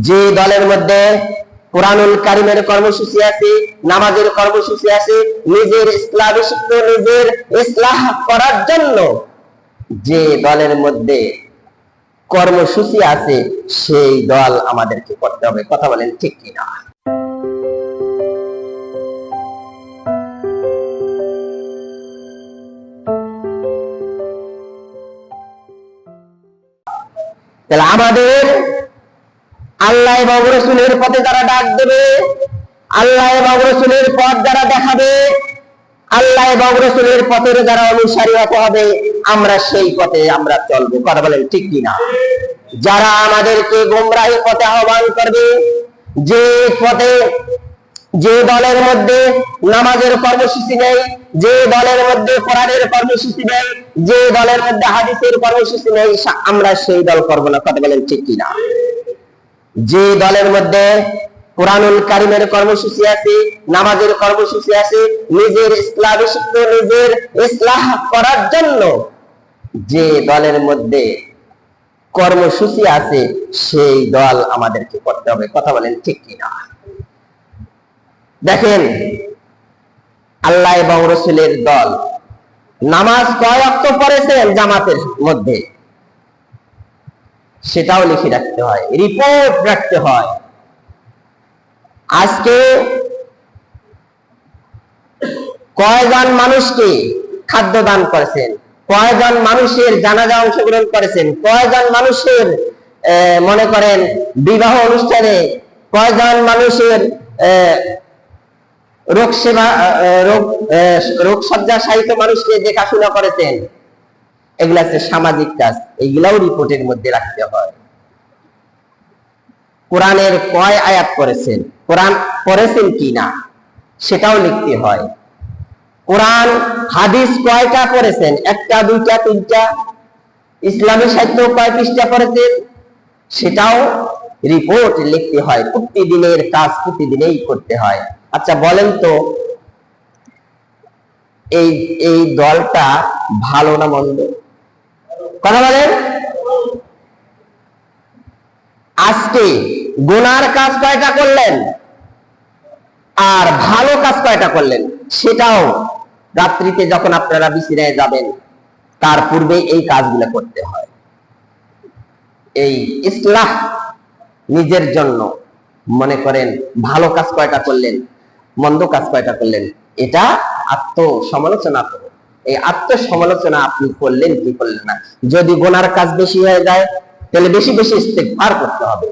যে দলের মধ্যে কোরআনুল কারিমের কর্মসূচি আছে, নামাজের কর্মসূচি আছে, নিজের ইসলামী নিজের ইসলাহ করার জন্য যে দলের মধ্যে কর্মসূচি আছে, সেই দল আমাদেরকে করতে হবে। কথা বলেন ঠিক কিনা? তাহলে আমাদের আল্লাহ এবং রসুলের পথে যারা ডাক দেবে, আল্লাহ এবং রসুলের পথ যারা দেখাবে, আল্লাহ এবং রসুলের পথের যারা অনুসারী হতে হবে আমরা সেই পথে আমরা চলবো। কথা বলেন ঠিক কিনা? যারা আমাদেরকে গোমরাহি পথে আহ্বান করবে, যে পথে, যে দলের মধ্যে নামাজের কর্মসূচি নেই যে দলের মধ্যে কোরআনের কর্মসূচি নেই যে দলের মধ্যে হাদিসের কর্মসূচি নেই আমরা সেই দল করব না। কথা বলেন ঠিক কিনা? যে দলের মধ্যে কোরআনুল কারিমের কর্মসূচি আছে, নামাজের কর্মসূচি আছে, নিজের ইসলামী নিজের ইসলাহ করার জন্য যে দলের মধ্যে কর্মসূচি আছে, সেই দল আমাদেরকে করতে হবে। কথা বলেন ঠিক কিনা? দেখেন, আল্লাহ এবং রসুলের দল নামাজ কয় অক্ত পড়েছেন জামাতের মধ্যে? সেটাও লিখে রাখতে হয় রিপোর্ট রাখতে হয়। আজকে কয়জন মানুষকে খাদ্য দান করেছেন? কয়জন মানুষের জানাজা অংশগ্রহণ করেছেন? কয়জন মানুষের মনে করেন, বিবাহ অনুষ্ঠানে কয়জন মানুষের রোগ সেবা রোগ রোগ সজ্জা সাহিত্য মানুষকে দেখাশোনা করেছেন? এগুলা হচ্ছে সামাজিক কাজ। এগুলাও রিপোর্টের মধ্যে রাখতে হয়। কোরআনের কয় আয়াত করেছেন কোরআন পড়েছেন কি না সেটাও লিখতে হয়। কোরআন, হাদিস কয়টা পড়েছেন? একটা, দুইটা, তিনটা? ইসলামী সাহিত্য কয় পৃষ্ঠা পড়েছেন? সেটাও রিপোর্ট লিখতে হয়। প্রতিদিনের কাজ প্রতিদিনেই করতে হয়। আচ্ছা বলেন তো, এই এই দলটা ভালো না মন্দ? কথা বলেন? আজকে গুনার কাজ কয়টা করলেন? আর ভালো কাজ কয়টা করলেন? সেটাও রাত্রিতে যখন আপনারা বিছানায় যাবেন, তার পূর্বে এই কাজগুলো করতে হয়। এই ইসলাহ নিজের জন্য। মনে করেন, ভালো কাজ কয়টা করলেন, মন্দ কাজ কয়টা করলেন, এটা আত্ম সমালোচনা করুন। এই আত্মসমালোচনা আপনি করলেন কি করলেন না? যদি গোনার কাজ বেশি হয়ে যায়, তাহলে বেশি বেশি ইস্তেগফার করতে হবে।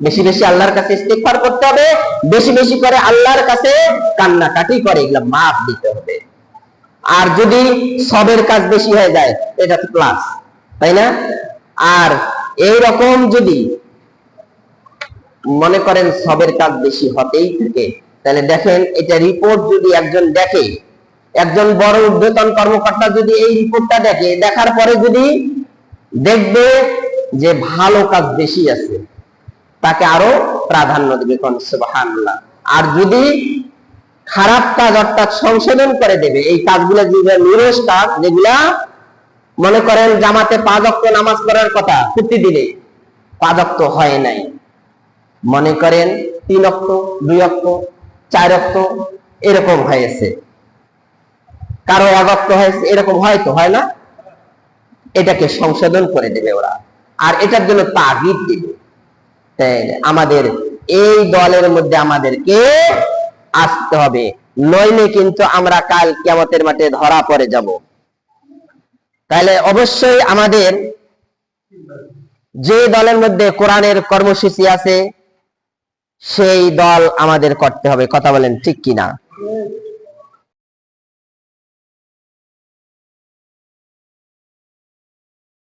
বেশি বেশি আল্লাহর কাছে ইস্তেগফার করতে হবে, বেশি বেশি করে আল্লাহর কাছে কান্নাকাটি করে, এগুলো মাফ দিতে হবে। আর যদি সবের কাজ বেশি হয়ে যায়, এটা তো প্লাস তাই না? আর এই রকম যদি মনে করেন সবের কাজ বেশি হতেই থাকে, তাহলে দেখেন, এটা রিপোর্ট যদি একজন দেখে একজন বড় ঊর্ধ্বতন কর্মকর্তা যদি এই রিপোর্টটা দেখে, দেখার পরে যদি দেখবে যে ভালো কাজ বেশি আছে, তাকে আরও প্রাধান্য দেবে আর যদি খারাপ কাজ অর্থাৎ সংশোধন করে দেবে, এই কাজগুলো যেগুলো নিরস কাজ, যেগুলা মনে করেন জামাতে পাঁচ অক্ট নামাজ পড়ার কথা প্রতিদিনে পাঁচ অক্ট হয় নাই। মনে করেন তিন অক্ট দুই অক্ট চার অক্ট এরকম হয়েছে। কারও অক্ট হয়েছে এরকম হয়তো হয় না? এটাকে সংশোধন করে দেবে ওরা। আর এটার জন্য তাগিদ দিবে। আমাদের এই দলের মধ্যে আমাদেরকে আসতে হবে। নইলে কিন্তু আমরা কাল কিয়ামতের মাঠে ধরা পড়ে যাব। তাহলে অবশ্যই আমাদের যে দলের মধ্যে কোরআনের কর্মসূচি আছে, সেই দল আমাদের করতে হবে। কথা বলেন ঠিক কিনা?